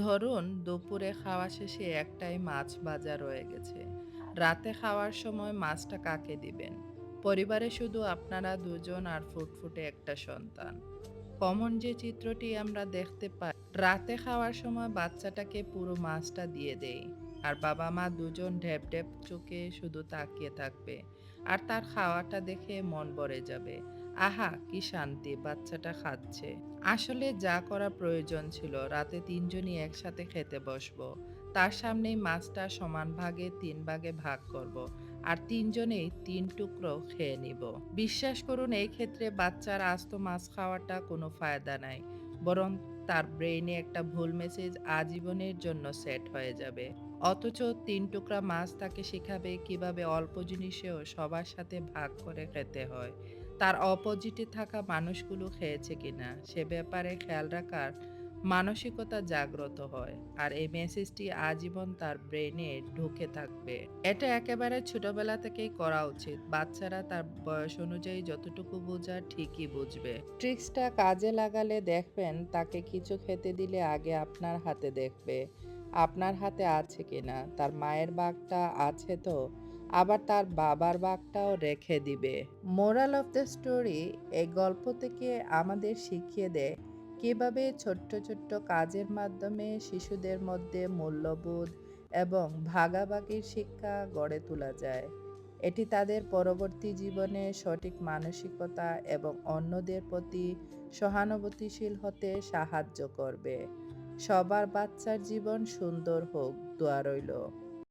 ধরুন, দুপুরে খাওয়া শেষে একটাই মাছ ভাজা রয়ে গেছে। রাতে খাওয়ার সময় মাছটা কাকে দিবেন? পরিবারে শুধু আপনারা দুজন আর ফুটফুটে একটা সন্তান। কমন যে চিত্রটি আমরা দেখতে পাই, রাতে খাওয়ার সময় বাচ্চাটাকে পুরো মাছটা দিয়ে দেয় আর বাবা মা দুজন ঢেপ ঢেপ চোখে শুধু তাকিয়ে থাকবে। আর তার খাওয়াটা দেখে মন ভরে যাবে। আহা, কি শান্তি, বাচ্চাটা খাচ্ছে। আসলে যা করা প্রয়োজন ছিল, রাতে তিনজনই একসাথে খেতে বসবো। তার সামনেই মাছটা সমান ভাগে, তিন ভাগে ভাগ করব। আর তিনজনেই তিন টুকরো খেয়ে নিব। বিশ্বাস করুন, এই ক্ষেত্রে বাচ্চার আস্ত মাছ খাওয়াটা কোনো ফায়দা নাই। বরং তার ব্রেইনে একটা ভুল মেসেজ আজীবনের জন্য সেট হয়ে যাবে। অথচ তিন টুকরা মাছ তাকে শেখাবে কীভাবে অল্প জিনিসেও সবার সাথে ভাগ করে খেতে হয়। তার অপোজিটে থাকা মানুষগুলো খেয়েছে কিনা সে ব্যাপারে খেয়াল রাখার মানসিকতা জাগ্রত হয় আর এই মেসেজটি আজীবন তার ব্রেনে ঢুকে থাকবে। এটা একেবারে ছোটবেলা থেকেই করা উচিত। বাচ্চারা তার বয়স অনুযায়ী যতটুকু বোঝার ঠিকই বুঝবে। ট্রিক্সটা কাজে লাগালে দেখবেন তাকে কিছু খেতে দিলে আগে আপনার হাতে দেখবে। আপনার হাতে আছে কিনা? তার মায়ের বাঘটা আছে তো? আবার তার বাবার বাঘটাও রেখে দিবে। মোরাল অফ দ্য স্টোরি এই গল্প থেকে আমাদের শিখিয়ে দেয় কীভাবে ছোট্ট ছোট্ট কাজের মাধ্যমে শিশুদের মধ্যে মূল্যবোধ এবং ভাগাভাগির শিক্ষা গড়ে তোলা যায়। এটি তাদের পরবর্তী জীবনে সঠিক মানসিকতা এবং অন্যদের প্রতি সহানুভূতিশীল হতে সাহায্য করবে। সবার বাচ্চার জীবন সুন্দর হোক, দোয়া রইল।